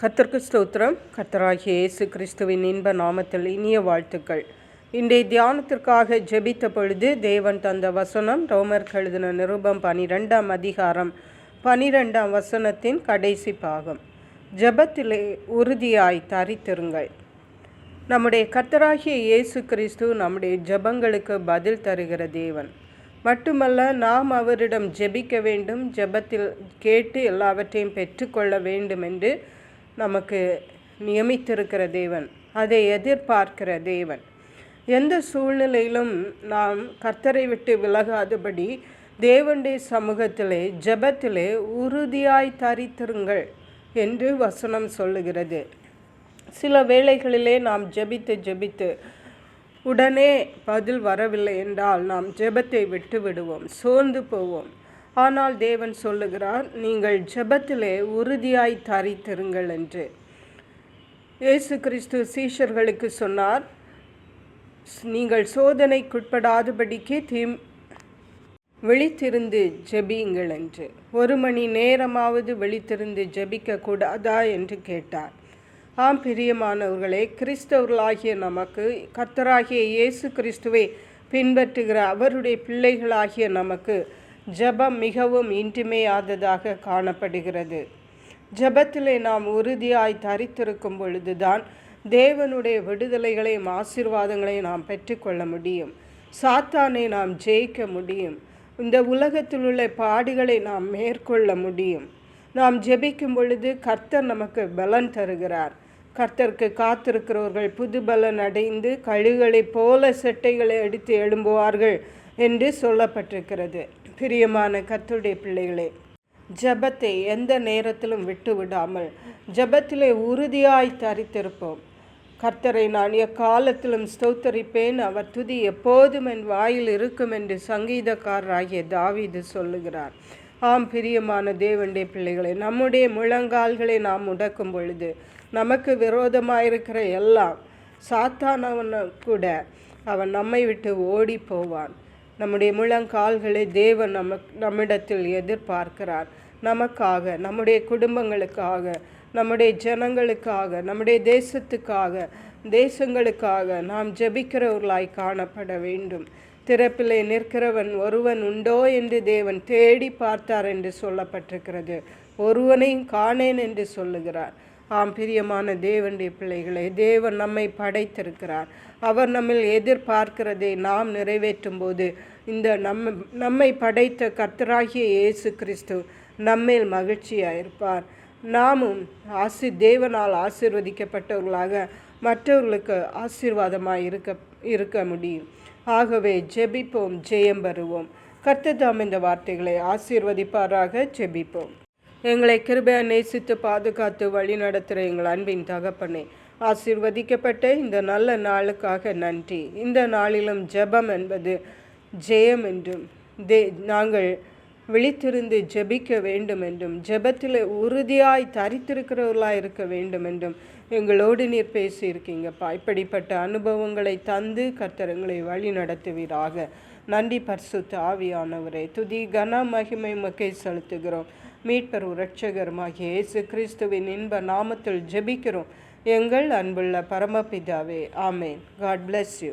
கத்திற்கு ஸ்தோத்திரம். கத்தராகிய இயேசு கிறிஸ்துவின் இன்ப நாமத்தில் இனிய வாழ்த்துக்கள். இன்றைய தியானத்திற்காக ஜெபித்த பொழுது தேவன் தந்த வசனம் ரோமர் எழுதின நிருபம் பனிரெண்டாம் அதிகாரம் பனிரெண்டாம் வசனத்தின் கடைசி பாகம். ஜபத்திலே உறுதியாய் தரித்திருங்கள். நம்முடைய கத்தராகிய இயேசு கிறிஸ்து நம்முடைய ஜெபங்களுக்கு பதில் தருகிற தேவன். மட்டுமல்ல நாம் அவரிடம் ஜெபிக்க வேண்டும் ஜெபத்தில் கேட்டு எல்லாவற்றையும் பெற்றுக்கொள்ள வேண்டும் என்று நமக்கு நியமித்திருக்கிற தேவன் அதை எதிர்பார்க்கிற தேவன். எந்த சூழ்நிலையிலும் நாம் கர்த்தரை விட்டு விலகாதபடி தேவனுடைய சமூகத்திலே ஜபத்திலே உறுதியாய் தரித்திருங்கள் என்று வசனம் சொல்லுகிறது. சில வேளைகளிலே நாம் ஜெபித்து ஜெபித்து உடனே பதில் வரவில்லை என்றால் நாம் ஜெபத்தை விட்டு விடுவோம் சோர்ந்து போவோம். ஆனால் தேவன் சொல்லுகிறார் நீங்கள் ஜபத்திலே உறுதியாய் தரித்திருங்கள் என்று. இயேசு கிறிஸ்து சீஷர்களுக்கு சொன்னார் நீங்கள் சோதனைக்குட்படாதபடிக்கு தீம் விழித்திருந்து ஜெபியுங்கள் என்று. ஒரு மணி நேரமாவது விழித்திருந்து ஜெபிக்க கூடாதா என்று கேட்டார். ஆம் பிரியமானவர்களே கிறிஸ்தவர்களாகிய நமக்கு கர்த்தராகிய இயேசு கிறிஸ்துவை பின்பற்றுகிற அவருடைய பிள்ளைகளாகிய நமக்கு ஜபம் மிகவும் இன்றிமையாததாக காணப்படுகிறது. ஜபத்திலே நாம் உறுதியாய் தரித்திருக்கும் பொழுதுதான் தேவனுடைய விடுதலைகளையும் ஆசீர்வாதங்களையும் நாம் பெற்றுக்கொள்ள முடியும். சாத்தானை நாம் ஜெயிக்க முடியும். இந்த உலகத்தில் உள்ள பாடுகளை நாம் மேற்கொள்ள முடியும். நாம் ஜெபிக்கும் பொழுது கர்த்தர் நமக்கு பலன் தருகிறார். கர்த்தருக்கு காத்திருக்கிறவர்கள் புது பலன் அடைந்து கழுகளைப் போல செட்டைகளை அடித்து எழும்புவார்கள். என்று சொல்லப்பட்டிருக்கிறது. பிரியமான கத்துடைய பிள்ளைகளே ஜபத்தை எந்த நேரத்திலும் விட்டு விடாமல் ஜபத்திலே உறுதியாய் தரித்திருப்போம். கர்த்தரை நான் எக்காலத்திலும் ஸ்தோத்தரிப்பேன். அவர் துதி எப்போதும் என் வாயில் இருக்கும் என்று சங்கீதக்காரராகிய தாவிது சொல்லுகிறார். ஆம் பிரியமான தேவண்டே பிள்ளைகளை நம்முடைய முழங்கால்களை நாம் முடக்கும் பொழுது நமக்கு விரோதமாயிருக்கிற எல்லாம் சாத்தானவன கூட அவன் நம்மை விட்டு ஓடி போவான். நம்முடைய முழங்கால்களை தேவன் நம்ம நம்மிடத்தில் எதிர்பார்க்கிறார். நமக்காக நம்முடைய குடும்பங்களுக்காக நம்முடைய ஜனங்களுக்காக நம்முடைய தேசத்துக்காக தேசங்களுக்காக நாம் ஜெபிக்கிறவர்களாய் காணப்பட வேண்டும். திறப்பிலே நிற்கிறவன் ஒருவன் உண்டோ என்று தேவன் தேடி பார்த்தார் என்று சொல்லப்பட்டிருக்கிறது. ஒருவனையும் காணேன் என்று சொல்லுகிறார். ஆம் பிரியமான தேவனுடைய பிள்ளைகளை தேவன் நம்மை படைத்திருக்கிறார். அவர் நம்மில் எதிர்பார்க்கிறதை நாம் நிறைவேற்றும் போது இந்த நம்ம நம்மை படைத்த கர்த்தராகிய இயேசு கிறிஸ்து நம்மேல் மகிழ்ச்சியாக இருப்பார் நாமும் ஆசி தேவனால் ஆசீர்வதிக்கப்பட்டவர்களாக மற்றவர்களுக்கு ஆசீர்வாதமாக இருக்க இருக்க முடியும். ஆகவே ஜெபிப்போம் ஜெயம் பெறுவோம். கர்த்ததாம் இந்த வார்த்தைகளை ஆசீர்வதிப்பாராக ஜெபிப்போம். எங்களை கிருபையா நேசித்து பாதுகாத்து வழி நடத்துகிற எங்கள் அன்பின் தகப்பனே ஆசிர்வதிக்கப்பட்ட இந்த நல்ல நாளுக்காக நன்றி. இந்த நாளிலும் ஜெபம் என்பது ஜெயம் என்றும் தே நாங்கள் விழித்திருந்து ஜெபிக்க வேண்டும் என்றும் ஜெபத்தில் உறுதியாய் தரித்திருக்கிறவர்களாக இருக்க வேண்டும் என்றும் எங்களோடு நீர் பேசியிருக்கீங்கப்பா. இப்படிப்பட்ட அனுபவங்களை தந்து கர்த்தரங்களை வழி நடத்துவீராக. நன்றி பரிசுத்த ஆவியானவரே. துதி கன மகிமை மக்கை செலுத்துகிறோம். மீட்பர் இரட்சகருமாகிய இயேசு கிறிஸ்துவின் இன்ப நாமத்தில் ஜெபிக்கிறோம். எங்கள் அன்புள்ள பரமபிதாவே ஆமேன். God bless you